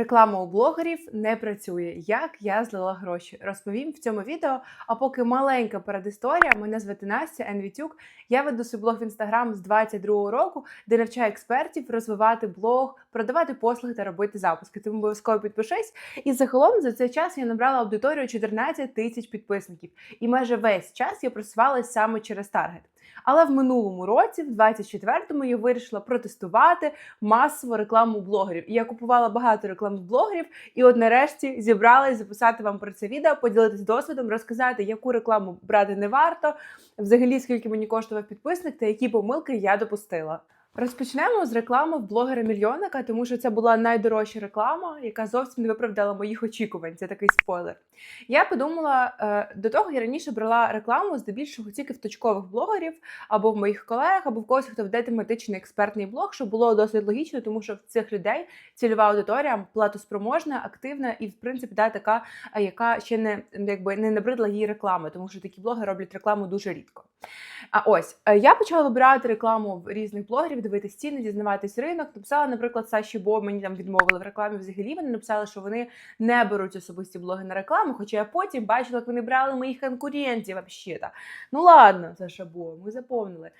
Реклама у блогерів не працює. Як я злила гроші? Розповім в цьому відео. А поки маленька передісторія, мене звати Настя Енвітюк. Я веду свій блог в інстаграм з 22 року, де навчаю експертів розвивати блог, продавати послуги та робити запуски. Тому обов'язково підпишись. І загалом за цей час я набрала аудиторію 14 тисяч підписників. І майже весь час я просувалась саме через таргет. Але в минулому році, в 24-му, я вирішила протестувати масову рекламу блогерів. І я купувала багато рекламних блогерів, і от нарешті зібралась записати вам про це відео, поділитись досвідом, розказати, яку рекламу брати не варто, взагалі скільки мені коштував підписник та які помилки я допустила. Розпочнемо з реклами в блогера мільйонника, тому що це була найдорожча реклама, яка зовсім не виправдала моїх очікувань. Це такий спойлер. Я подумала, е, до того я раніше брала рекламу здебільшого тільки в точкових блогерів, або в моїх колег, або в когось, хто веде тематичний експертний блог, що було досить логічно, тому що в цих людей цільова аудиторія платоспроможна, активна і, в принципі, да, така, е, яка ще не якби не набридла її реклами, тому що такі блоги роблять рекламу дуже рідко. А ось е, я почала вибирати рекламу в різних блогерів, дивитись ціни, дізнаватись ринок. Написала, наприклад, Саші Бо мені там відмовили в рекламі. Взагалі вони написали, що вони не беруть особисті блоги на рекламу. Хоча я потім бачила, як вони брали моїх конкурентів. Взагалі. Ну ладно, Саша Бо, ми заповнили.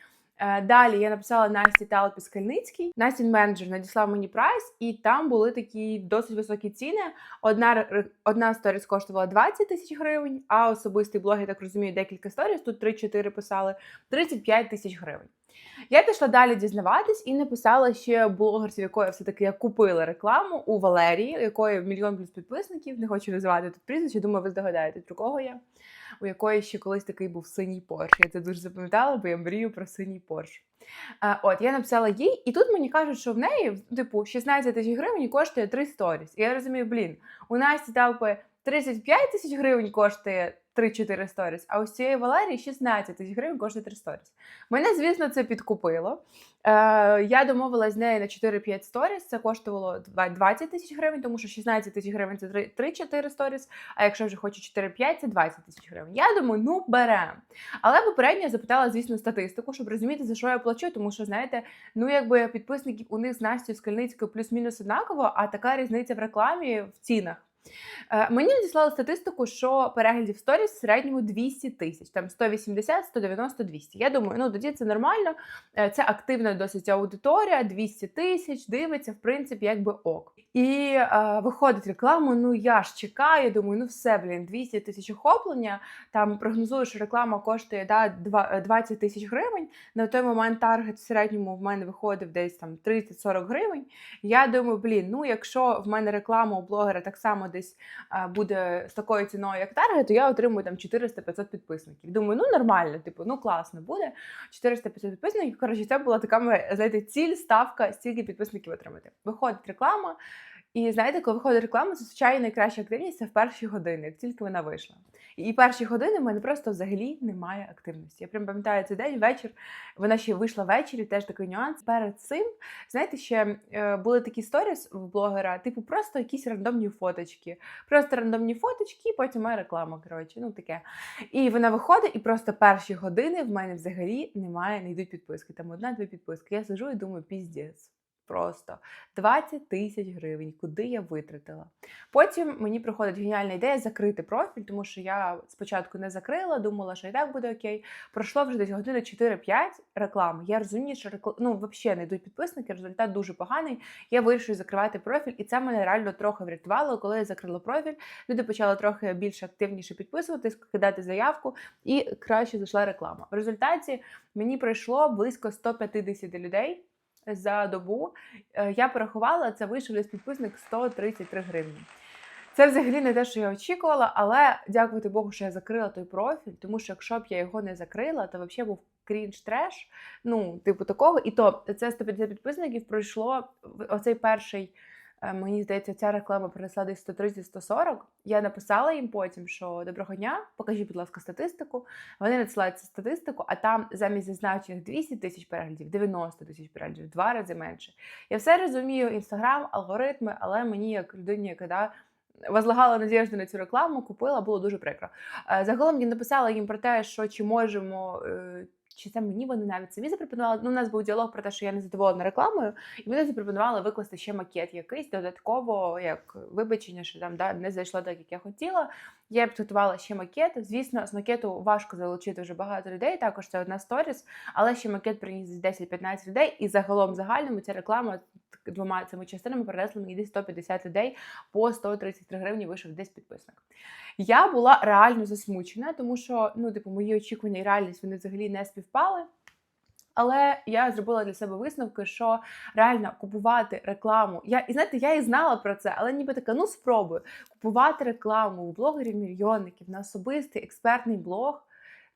Е, Далі я написала Насті Талпі Скальницький. Настін менеджер надіслав мені прайс, і там були такі досить високі ціни. Одна одна сторіс коштувала 20 тисяч гривень, а особистий блог, я так розумію, декілька сторіс, тут 3-4 писали 35 тисяч гривень. Я пішла далі дізнаватись і написала ще блогерців, якої все-таки я купила рекламу у Валерії, якої мільйон плюс підписників. Не хочу називати тут прізвище, думаю, ви здогадаєте, про кого я. У якої ще колись такий був синій Порш. Я це дуже запам'ятала, бо я мрію про синій Порш. От я написала їй, і тут мені кажуть, що в неї, типу, 16 тисяч гривень коштує 3 сторіс. І я розумію, блін, у Насті Талпи 35 тисяч гривень коштує 3-4 сторіс, а у цієї Валерії 16 тисяч гривень коштує 3 сторіс. Мене, звісно, це підкупило. Е, я домовилась з нею на 4-5 сторіс. Це коштувало 20 тисяч гривень, тому що 16 тисяч гривень це 3 3-4 сторіс. А якщо вже хочу 4-5, це 20 тисяч гривень. Я думаю, ну беремо. Але попередньо я запитала, звісно, статистику, щоб розуміти, за що я плачу, тому що, знаєте, ну якби підписників у них з Настю Скальницькою плюс-мінус однаково, а така різниця в рекламі в цінах. Е, Мені надіслали статистику, що переглядів сторіс в середньому 200 тисяч, там 180, 190, 200. Я думаю, ну тоді це нормально. Е, Це активна досить аудиторія, 200 тисяч, дивиться, в принципі, якби ок. І е, виходить реклама. Ну я ж чекаю, думаю, ну все, блін, 200 тисяч охоплення. Там прогнозую, що реклама коштує да, е, 20 тисяч гривень. На той момент таргет в середньому в мене виходив десь там 30-40 гривень. Я думаю, блін, ну якщо в мене реклама у блогера так само десь буде з такою ціною, як таргет, то я отримую там 400-500 підписників. Думаю, ну нормально, типу, ну класно буде. 400-500 підписників. Коротше, це була така знаєте, ціль, ставка, стільки підписників отримати. Виходить реклама. І знаєте, коли виходить реклама, зазвичай найкраща активність це в перші години, як тільки вона вийшла. І перші години в мене просто взагалі немає активності. Я прям пам'ятаю цей день, вечір. Вона ще вийшла ввечері, теж такий нюанс. Перед цим, знаєте, ще е, були такі сторіс в блогера, типу, просто якісь рандомні фоточки. Просто рандомні фоточки, потім моя реклама. Коротше, ну таке. І вона виходить, і просто перші години в мене взагалі немає, не йдуть підписки. Там одна-дві підписки. Я сижу і думаю, піздець. Просто 20 тисяч гривень, куди я витратила. Потім мені приходить геніальна ідея закрити профіль, тому що я спочатку не закрила, думала, що і так буде окей. Пройшло вже десь години 4-5 реклами. Я розумію, що рекл... ну, взагалі не йдуть підписники, результат дуже поганий. Я вирішую закривати профіль, і це мене реально трохи врятувало. Коли я закрила профіль, люди почали трохи більш активніше підписуватись, кидати заявку, і краще зайшла реклама. В результаті мені прийшло близько 150 людей за добу. Е, Я порахувала, це вийшов десь підписник 133 гривні. Це взагалі не те, що я очікувала, але дякувати Богу, що я закрила той профіль, тому що якщо б я його не закрила, то взагалі був крінж треш. Ну, типу такого. І то це 150 підписників пройшло оцей перший. Е, Мені здається, ця реклама принесла десь 130-140. Я написала їм потім, що доброго дня, покажіть, будь ласка, статистику. Вони надсилають цю статистику, а там замість зазначених 200 тисяч переглядів, 90 тисяч переглядів, два рази менше. Я все розумію, інстаграм, алгоритми, але мені, як людині, яка да, возлагала надіжду на цю рекламу, купила, було дуже прикро. Е, Загалом я написала їм про те, що чи можемо. Чи це мені вони навіть самі запропонували. Ну, у нас був діалог про те, що я не задоволена рекламою, і вони запропонували викласти ще макет якийсь додатково, як вибачення, що там да, не зайшло так, як я хотіла. Я підготувала ще макет. Звісно, з макету важко залучити вже багато людей. Також це одна сторіс, але ще макет приніс 10-15 людей. І загалом загальному ця реклама двома цими частинами перенесла мені десь 150 людей по 133 гривні. Вийшов десь підписник. Я була реально засмучена, тому що ну, типу, мої очікування і реальність вони взагалі не співпали. Але я зробила для себе висновки, що реально купувати рекламу. Я і знаєте, я і знала про це, але ніби така, ну спробую купувати рекламу у блогерів-мільйонників на особистий експертний блог.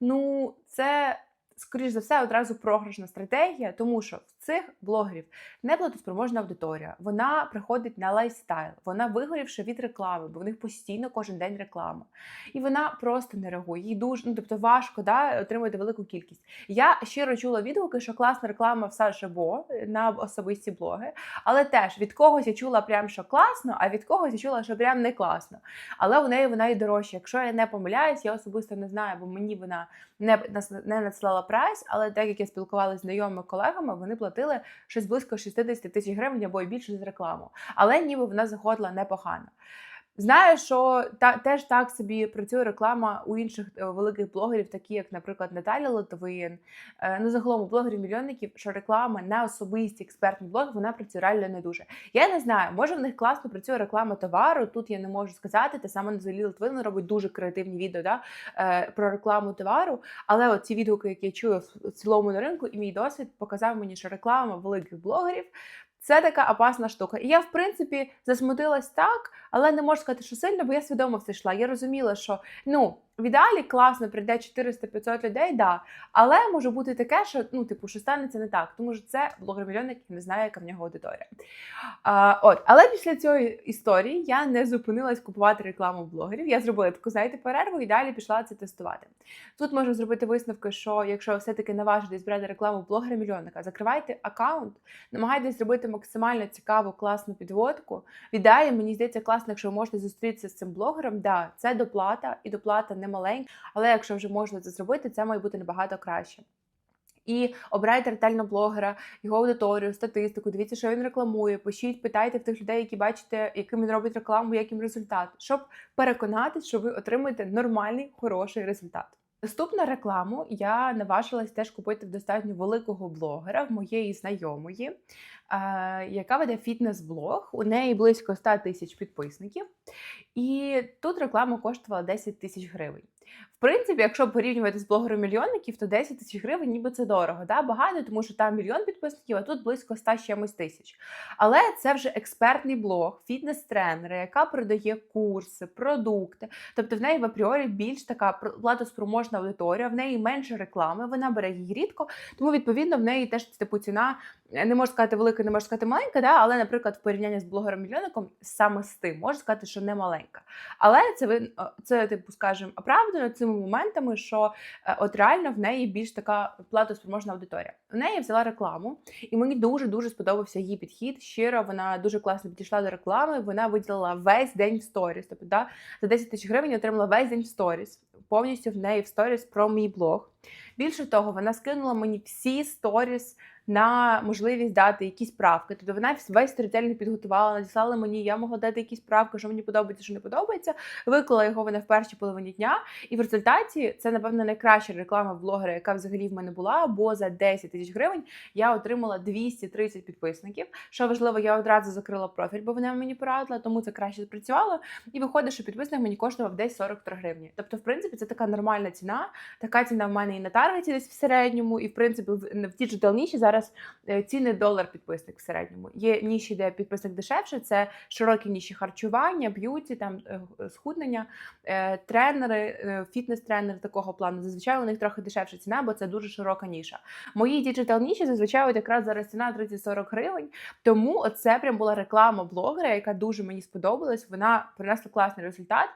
Ну, це скоріш за все, одразу програшна стратегія, тому що цих блогерів не платоспроможна аудиторія, вона приходить на лайфстайл, вона вигорівши від реклами, бо в них постійно кожен день реклама. І вона просто не реагує. Їй дуже ну, тобто важко да, отримати велику кількість. Я щиро чула відгуки, що класна реклама в Саші Бо на особисті блоги, але теж від когось я чула прям, що класно, а від когось я чула, що прям не класно. Але у неї вона і дорожча. Якщо я не помиляюсь, я особисто не знаю, бо мені вона не не надсилала прайс, але так як я спілкувалася з знайомими колегами, вони платили щось близько 60 тисяч гривень або й більше за рекламу. Але ніби вона заходила непогано. Знаю, що та теж так собі працює реклама у інших е, великих блогерів, такі як, наприклад, Наталя Литвин, е, ну загалом у блогерів-мільйонників, що реклама на особисті експертні блоги вона працює реально не дуже. Я не знаю, може в них класно працює реклама товару. Тут я не можу сказати. Те саме Наталі Литвин робить дуже креативні відео да, е, про рекламу товару. Але от ці відгуки, які я чую в цілому на ринку, і мій досвід показав мені, що реклама великих блогерів це така опасна штука. І я, в принципі, засмутилась так, але не можу сказати, що сильно, бо я свідомо все йшла. Я розуміла, що ну в ідеалі класно прийде 400-500 людей, да. Але може бути таке, що ну, типу, що станеться не так, тому що це блогер-мільйонник, який не знає, яка в нього аудиторія. А, от, Але після цієї історії я не зупинилась купувати рекламу блогерів. Я зробила таку, знаєте, перерву і далі пішла це тестувати. Тут можу зробити висновки, що якщо все-таки наважитесь брати рекламу блогера-мільйонника, закривайте аккаунт, намагайтесь зробити максимально цікаву, класну підводку. В ідеалі, мені здається, класно, якщо ви можете зустрітися з цим блогером, да, це доплата і доплата не маленька, але якщо вже можна це зробити, це має бути набагато краще. І обирайте ретельно блогера, його аудиторію, статистику. Дивіться, що він рекламує. Пишіть, питайте в тих людей, які бачите, яким він робить рекламу, яким результат, щоб переконатись, що ви отримуєте нормальний хороший результат. Наступну рекламу я наважилась теж купити в достатньо великого блогера в моєї знайомої, яка веде фітнес-блог. У неї близько 100 тисяч підписників. І тут реклама коштувала 10 тисяч гривень. В принципі, якщо порівнювати з блогером мільйонників, то 10 тисяч гривень ніби це дорого. Да? Багато, тому що там мільйон підписників, а тут близько 100 чимось тисяч. Але це вже експертний блог, фітнес-тренера, яка продає курси, продукти. Тобто в неї в апріорі більш така платоспроможна аудиторія, в неї менше реклами, вона бере її рідко, тому відповідно в неї теж типу ціна не можу сказати велика, не можу сказати маленька, да? але, наприклад, в порівнянні з блогером-мільйонником саме з тим можу сказати, що не маленька. Але це це, типу, скажімо, оправдано цими моментами, що е, от реально в неї більш така платоспроможна аудиторія. В неї взяла рекламу, і мені дуже дуже сподобався її підхід. Щиро вона дуже класно підійшла до реклами. Вона виділила весь день в сторіс. Тобто, да, за 10 тисяч гривень отримала весь день в сторіс. Повністю в неї в сторіс про мій блог. Більше того, вона скинула мені всі сторіс на можливість дати якісь правки. Тобто вона весь ретельно підготувала, надіслала мені, я могла дати якісь правки, що мені подобається, що не подобається. Виклала його вона в першій половині дня. І в результаті це, напевно, найкраща реклама блогера, яка взагалі в мене була. Бо за 10 тисяч гривень я отримала 230 підписників. Що важливо, я одразу закрила профіль, бо вона мені порадила, тому це краще спрацювало. І виходить, що підписник мені коштував десь 43 гривні. Тобто, в принципі, це така нормальна ціна. Така ціна в мене і на таргеті десь в середньому, і в принципі в діджитал ніші зараз е, ціни долар підписник в середньому. Є ніші, де підписник дешевше, це широкі ніші харчування, б'юті, там е, схуднення, е, тренери, фітнес-тренери такого плану. Зазвичай у них трохи дешевша ціна, бо це дуже широка ніша. Мої діджитал ніші зазвичай от якраз зараз ціна 30-40 гривень. Тому це прям була реклама блогера, яка дуже мені сподобалась. Вона принесла класний результат.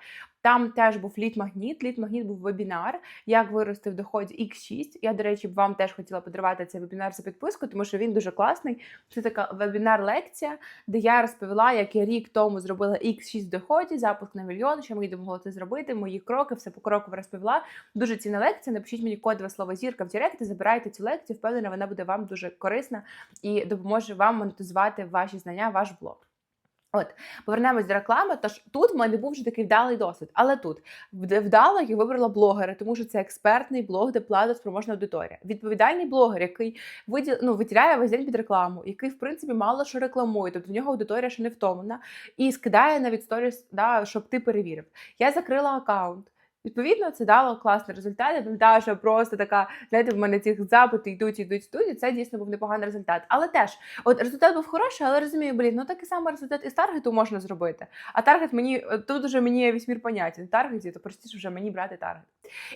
Там теж був лід-магніт. Лід-магніт був вебінар, як вирости в доході X6. Я, до речі, вам теж хотіла подарувати цей вебінар за підписку, тому що він дуже класний. Це така вебінар-лекція, де я розповіла, як я рік тому зробила X6 в доході, запуск на мільйон, що мені допомогло це зробити, мої кроки, все покроково розповіла. Дуже цінна лекція. Напишіть мені кодове слово зірка в Директ забирайте цю лекцію. Впевнена, вона буде вам дуже корисна і допоможе вам монетизувати ваші знання, ваш блог. От, повернемось до реклами. Тож тут в мене був вже такий вдалий досвід. Але тут вдало я вибрала блогера, тому що це експертний блог, де платоспроможна аудиторія. Відповідальний блогер, який виділ, ну, виділяє весь день під рекламу, який, в принципі, мало що рекламує, тобто в нього аудиторія ще не втомлена, і скидає навіть сторіс, да, щоб ти перевірив. Я закрила аккаунт. Відповідно, це дало класний результат. Я пам'ятаю, просто така, знаєте, в мене ці запити йдуть, йдуть, йдуть, і це дійсно був непоганий результат. Але теж, от результат був хороший, але розумію, блін, ну такий самий результат із таргету можна зробити. А таргет мені тут уже мені вісьмір понятен. В таргеті, то простіше вже мені брати таргет.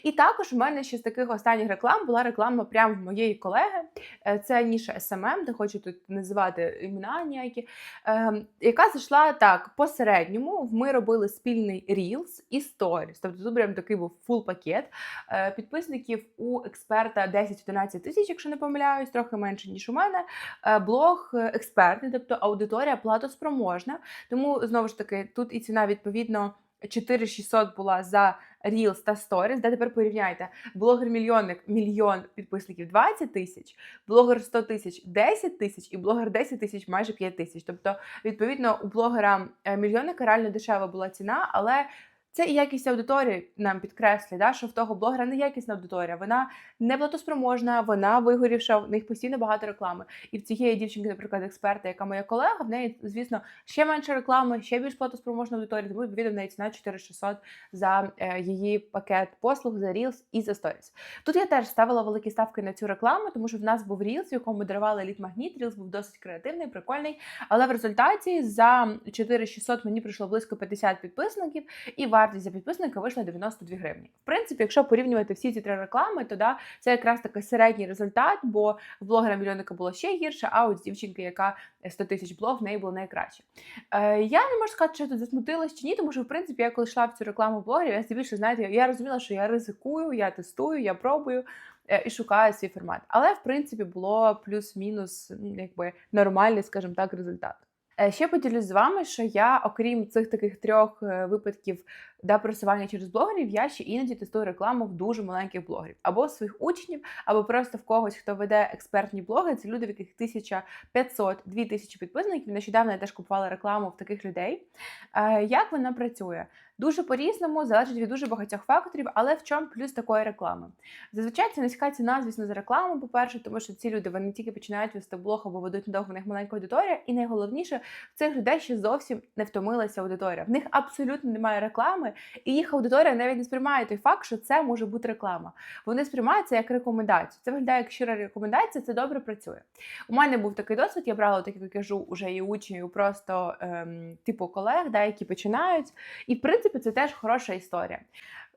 І також в мене ще з таких останніх реклам була реклама прямо в моєї колеги. Е, Це ніша SMM, де хочу тут називати імена ніякі, е, яка зайшла так по середньому. Ми робили спільний Reels і Stories. Тобто тут прям такий був фул пакет. Е, Підписників у експерта 10-11 тисяч, якщо не помиляюсь, трохи менше ніж у мене. Е, Блог е, експертний, тобто аудиторія платоспроможна. Тому знову ж таки тут і ціна відповідно 4600 була за Reels та Stories, де тепер порівняйте. Блогер-мільйонник мільйон підписників 20 тисяч, блогер 100 тисяч 10 тисяч і блогер 10 тисяч майже 5 тисяч. Тобто, відповідно, у блогера мільйонника реально дешева була ціна, але це і якість аудиторії нам підкреслює, да, що в того блогера не якісна аудиторія, вона не платоспроможна, вона вигорівша, в них постійно багато реклами. І в цієї дівчинки, наприклад, експерта, яка моя колега, в неї, звісно, ще менше реклами, ще більш платоспроможна аудиторія, тому відповідно в неї ціна 4600 за е, її пакет послуг за Reels і за Stories. Тут я теж ставила великі ставки на цю рекламу, тому що в нас був Reels, в якому ми дарували лід магніт. Reels був досить креативний, прикольний. Але в результаті за 4600 мені прийшло близько 50 підписників, і вартість за підписника вийшла 92 гривні. В принципі, якщо порівнювати всі ці три реклами, то да, це якраз такий середній результат, бо в блогера мільйонника було ще гірше, а у дівчинки, яка 100 тисяч блог, в неї було найкраще. Е, я не можу сказати, що я тут засмутилась чи ні, тому що в принципі я коли йшла в цю рекламу блогерів, я більше знаєте, я розуміла, що я ризикую, я тестую, я пробую. е, І шукаю свій формат. Але в принципі було плюс-мінус якби нормальний, скажімо так, результат. Е, Ще поділюсь з вами, що я, окрім цих таких трьох е, випадків да, просування через блогерів, я ще іноді тестую рекламу в дуже маленьких блогерів, або своїх учнів, або просто в когось, хто веде експертні блоги. Це люди, в яких 1500-2000 підписників. Нещодавно я теж купувала рекламу в таких людей. Е, Як вона працює? Дуже по-різному, залежить від дуже багатьох факторів, але в чому плюс такої реклами? Зазвичай це низька ціна, звісно, за рекламу, по-перше, тому що ці люди вони тільки починають вести блог або ведуть недовго в них маленька аудиторія. І найголовніше, в цих людей ще зовсім не втомилася аудиторія. В них абсолютно немає реклами, і їх аудиторія навіть не сприймає той факт, що це може бути реклама. Вони сприймають це як рекомендацію. Це виглядає як щира рекомендація, це добре працює. У мене був такий досвід, я брала, так як я кажу, уже і учнів, просто ем, типу колег, да, які починають. І в принципі це теж хороша історія.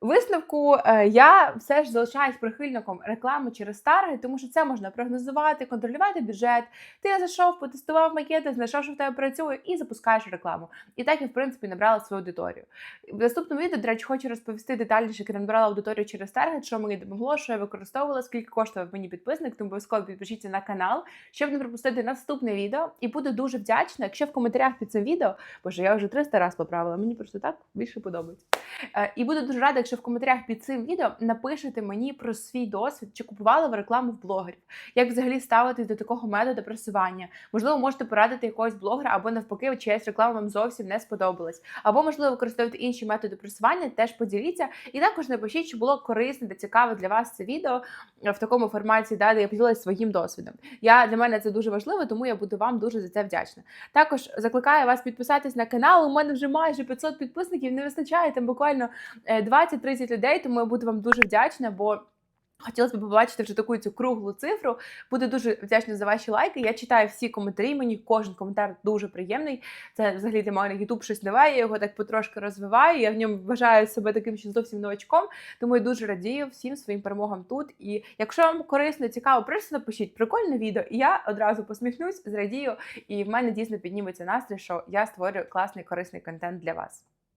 Висновку е, я все ж залишаюсь прихильником реклами через таргет, тому що це можна прогнозувати, контролювати бюджет. Ти зайшов, потестував макети, знайшов, що в тебе працює, і запускаєш рекламу. І так я в принципі набрала свою аудиторію. В наступному відео, до речі, хочу розповісти детальніше, як я набрала аудиторію через таргет, що мені допомогло, що я використовувала, скільки коштував мені підписник, тому обов'язково підпишіться на канал, щоб не пропустити наступне відео. І буду дуже вдячна, якщо в коментарях під цим відео, боже, я вже 300 разів поправила, мені просто так більше подобається. Е, І буду дуже рада, якщо в коментарях під цим відео напишете мені про свій досвід, чи купували ви рекламу в блогерів, як взагалі ставитись до такого методу просування. Можливо, можете порадити якогось блогера, або навпаки, чиясь реклама вам зовсім не сподобалась. Або, можливо, використовувати інші методи просування, теж поділіться. І також напишіть, чи було корисне та цікаве для вас це відео в такому форматі, да, де я поділилася своїм досвідом. Я Для мене це дуже важливо, тому я буду вам дуже за це вдячна. Також закликаю вас підписатись на канал. У мене вже майже 500 підписників, не вистачає там буквально е, 20-30 людей, тому я буду вам дуже вдячна, бо. Хотілося б побачити вже таку цю круглу цифру. Буду дуже вдячна за ваші лайки. Я читаю всі коментарі. Мені кожен коментар дуже приємний. Це взагалі для мене YouTube щось нове. Я його так потрошки розвиваю. Я в ньому вважаю себе таким ще зовсім новачком. Тому я дуже радію всім своїм перемогам тут. І якщо вам корисно, цікаво, просто напишіть прикольне відео, і я одразу посміхнусь, зрадію. І в мене дійсно підніметься настрій, що я створюю класний корисний контент для вас.